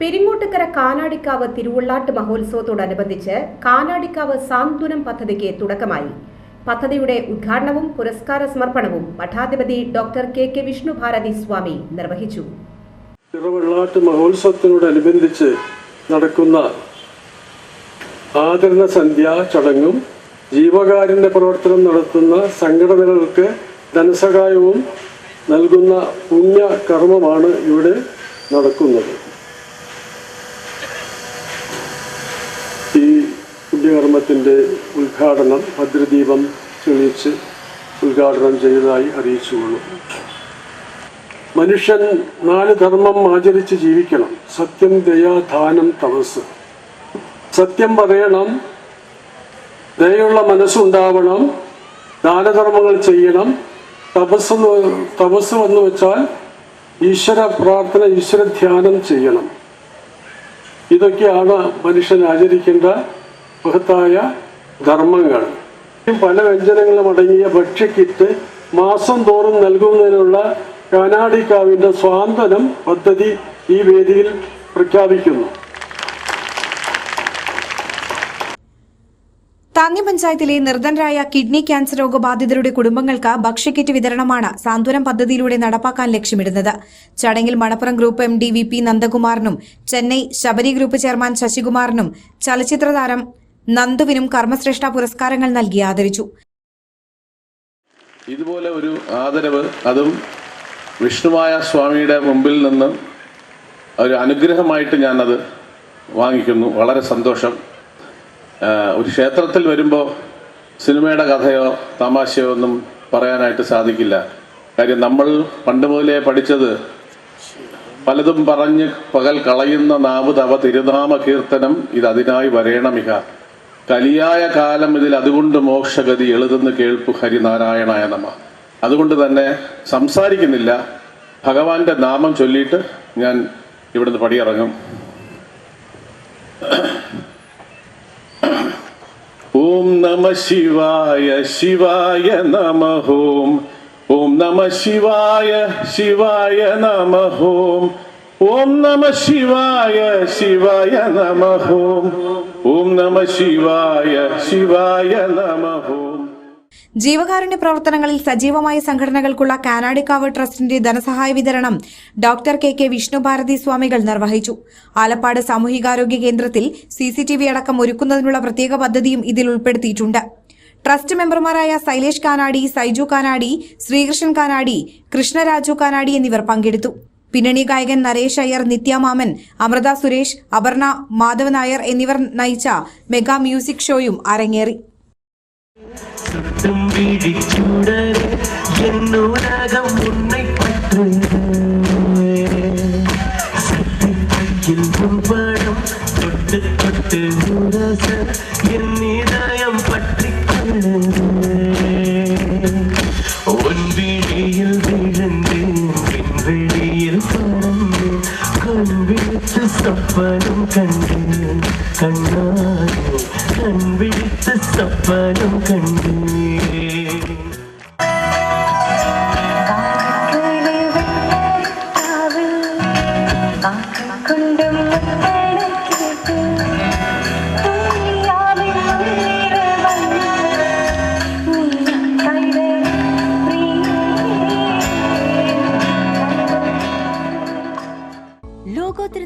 പെരിങ്ങോട്ടുകര കാനാടിക്കാവ് തിരുവുള്ളാട്ട് മഹോത്സവത്തോടനുബന്ധിച്ച് കാനാടിക്കാവ് സാന്ത്വനം പദ്ധതിക്ക് തുടക്കമായി. പദ്ധതിയുടെ ഉദ്ഘാടനവും പുരസ്കാര സമർപ്പണവും മഠാധിപതി doctor K K Vishnu Bharathi Swami നിർവഹിച്ചു. തിരുവള്ളാട്ട് മഹോത്സവത്തിനോടനുബന്ധിച്ച് നടക്കുന്ന ആദരണ സന്ധ്യ ചടങ്ങും ജീവകാരുണ്യ പ്രവർത്തനം നടത്തുന്ന സംഘടനകൾക്ക് ധനസഹായവും നൽകുന്ന പുണ്യ കർമ്മമാണ് ഇവിടെ നടക്കുന്നത് ഈ പുണ്യകർമ്മത്തിന്റെ ഉദ്ഘാടനം ഭദ്രദീപം തെളിയിച്ച് ഉദ്ഘാടനം ചെയ്തതായി അറിയിച്ചുകൊള്ളു. മനുഷ്യൻ നാല് ധർമ്മം ആചരിച്ച് ജീവിക്കണം. സത്യം ദയ ദാനം തപസ്. സത്യം പറയണം. ദയുള്ള മനസ്സുണ്ടാവണം. ദാനധർമ്മങ്ങൾ ചെയ്യണം. തപസ് തപസ് എന്ന് വെച്ചാൽ ഈശ്വര പ്രാർത്ഥന ഈശ്വര ധ്യാനം ചെയ്യണം. ഇതൊക്കെയാണ് മനുഷ്യൻ ആചരിക്കേണ്ട മഹത്തായ ധർമ്മങ്ങൾ. പല വ്യഞ്ജനങ്ങളും അടങ്ങിയ ഭക്ഷ്യക്കിറ്റ് മാസം തോറും നൽകുന്നതിനുള്ള കാനാടിക്കാവിന്റെ സ്വാന്തനം പദ്ധതി ഈ വേദിയിൽ പ്രഖ്യാപിക്കുന്നു. താന്നി പഞ്ചായത്തിലെ നിർധനരായ കിഡ്നി ക്യാൻസർ രോഗബാധിതരുടെ കുടുംബങ്ങൾക്ക് ഭക്ഷ്യക്കിറ്റ് വിതരണമാണ് സാന്ത്വനം പദ്ധതിയിലൂടെ നടപ്പാക്കാൻ ലക്ഷ്യമിടുന്നത്. ചടങ്ങിൽ Manappuram group M D V P നന്ദകുമാറിനും Chennai Sabari group chairman ശശികുമാറിനും ചലച്ചിത്ര താരം നന്ദുവിനും കർമ്മശ്രേഷ്ഠ പുരസ്കാരങ്ങൾ നൽകി ആദരിച്ചു. ഇതുപോലെ ഒരു ആദരവ് അതും വിഷ്ണുമായ സ്വാമിയുടെ മുമ്പിൽ നിന്ന് ഒരു അനുഗ്രഹമായിട്ട് ഞാനത് വാങ്ങിക്കുന്നു. വളരെ സന്തോഷം. ഒരു ക്ഷേത്രത്തിൽ വരുമ്പോൾ സിനിമയുടെ കഥയോ തമാശയോ ഒന്നും പറയാനായിട്ട് സാധിക്കില്ല. കാര്യം നമ്മൾ പണ്ട് മുതലേ പഠിച്ചത് പലതും പറഞ്ഞ് പകൽ കളയുന്ന നാവ് തവ തിരുനാമ കീർത്തനം ഇത് അതിനായി വരേണമിക കലിയായ കാലം ഇതിൽ അതുകൊണ്ട് മോക്ഷഗതി എഴുതുന്ന കേൾപ്പു ഹരിനാരായണായ നമ. അതുകൊണ്ട് തന്നെ സംസാരിക്കുന്നില്ല. ഭഗവാന്റെ നാമം ചൊല്ലിയിട്ട് ഞാൻ ഇവിടുന്ന് പടിയിറങ്ങും. ഓം നമ ശിവായ ശിവായ നമ ഹോം. ഓം നമ ശിവായ ശിവായ നമ ഹോം. ഓം നമ ശിവായ ശിവായ നമ ഹോം ഓം നമ ശിവായ ശിവായ നമ ഹോം ജീവകാരുണ്യ പ്രവർത്തനങ്ങളിൽ സജീവമായ സംഘടനകൾക്കുള്ള കാനാടിക്കാവ് ട്രസ്റ്റിന്റെ ധനസഹായ വിതരണം ഡോക്ടർ കെ. കെ. വിഷ്ണുഭാരതി സ്വാമികൾ നിർവഹിച്ചു. ആലപ്പാട് സാമൂഹികാരോഗ്യ കേന്ദ്രത്തിൽ സി സി ടി വി അടക്കം ഒരുക്കുന്നതിനുള്ള പ്രത്യേക പദ്ധതിയും ഇതിൽ ഉൾപ്പെടുത്തിയിട്ടുണ്ട്. ട്രസ്റ്റ് മെമ്പർമാരായ സൈലേഷ് കാനാടി സൈജു കാനാടി ശ്രീകൃഷ്ണൻ കാനാടി കൃഷ്ണരാജു കാനാടി എന്നിവർ പങ്കെടുത്തു. പിന്നണി ഗായകൻ നരേഷ് അയ്യർ നിത്യാമാമൻ അമൃത സുരേഷ് അപർണ മാധവൻ നായർ എന്നിവർ നയിച്ച മെഗാ മ്യൂസിക് ഷോയും അരങ്ങേറി சுட்டும் விழிச்சூடல் என் உலகம் உன்னை பற்று கண் விழித்து சொப்பனம் கண்டேன் கண்ணானே கண் விழித்து சொப்பனம் கண்டு.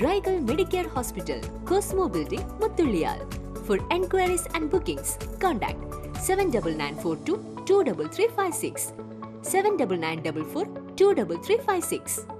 Raigal Medicare Hospital, Cosmo Building, Muthulliyal. For enquiries and bookings, contact 79942 23356 79944 23356.